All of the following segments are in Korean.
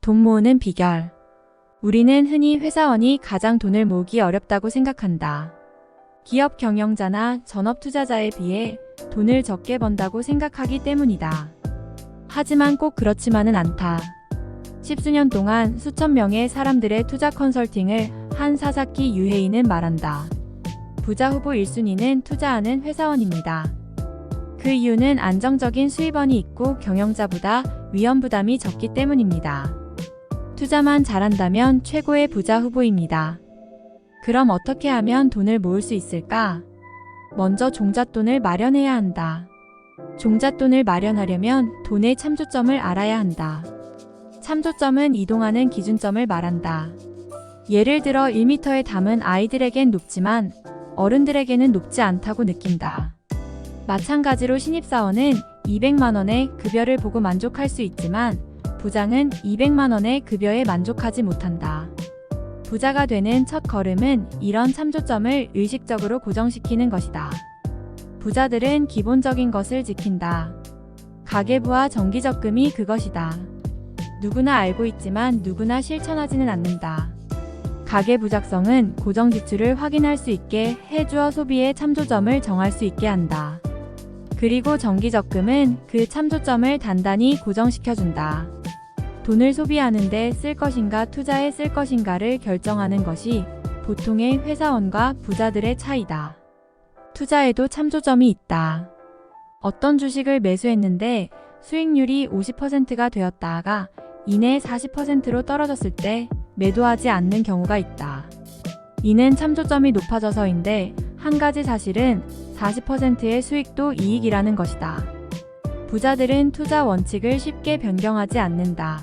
돈 모으는 비결. 우리는 흔히 회사원이 가장 돈을 모으기 어렵다고 생각한다. 기업 경영자나 전업 투자자에 비해 돈을 적게 번다고 생각하기 때문이다. 하지만 꼭 그렇지만은 않다. 십수년 동안 수천 명의 사람들의 투자 컨설팅을 한 사사키 유해인은 말한다. 부자 후보 1순위는 투자하는 회사원입니다. 그 이유는 안정적인 수입원이 있고 경영자보다 위험 부담이 적기 때문입니다. 투자만 잘한다면 최고의 부자 후보입니다. 그럼 어떻게 하면 돈을 모을 수 있을까? 먼저 종잣돈을 마련해야 한다. 종잣돈을 마련하려면 돈의 참조점을 알아야 한다. 참조점은 이동하는 기준점을 말한다. 예를 들어 1m에 담은 아이들에겐 높지만 어른들에게는 높지 않다고 느낀다. 마찬가지로 신입사원은 200만원의 급여를 보고 만족할 수 있지만 부장은 200만원의 급여에 만족하지 못한다. 부자가 되는 첫 걸음은 이런 참조점을 의식적으로 고정시키는 것이다. 부자들은 기본적인 것을 지킨다. 가계부와 정기적금이 그것이다. 누구나 알고 있지만 누구나 실천하지는 않는다. 가계부 작성은 고정 지출을 확인할 수 있게 해주어 소비의 참조점을 정할 수 있게 한다. 그리고 정기적금은 그 참조점을 단단히 고정시켜준다. 돈을 소비하는데 쓸 것인가 투자에 쓸 것인가를 결정하는 것이 보통의 회사원과 부자들의 차이다. 투자에도 참조점이 있다. 어떤 주식을 매수했는데 수익률이 50%가 되었다가 이내 40%로 떨어졌을 때 매도하지 않는 경우가 있다. 이는 참조점이 높아져서인데 한 가지 사실은 40%의 수익도 이익이라는 것이다. 부자들은 투자 원칙을 쉽게 변경하지 않는다.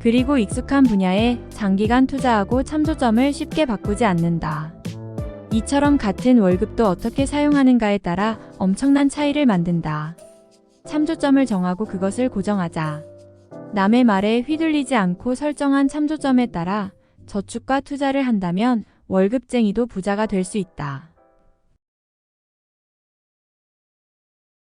그리고 익숙한 분야에 장기간 투자하고 참조점을 쉽게 바꾸지 않는다. 이처럼 같은 월급도 어떻게 사용하는가에 따라 엄청난 차이를 만든다. 참조점을 정하고 그것을 고정하자. 남의 말에 휘둘리지 않고 설정한 참조점에 따라 저축과 투자를 한다면 월급쟁이도 부자가 될 수 있다.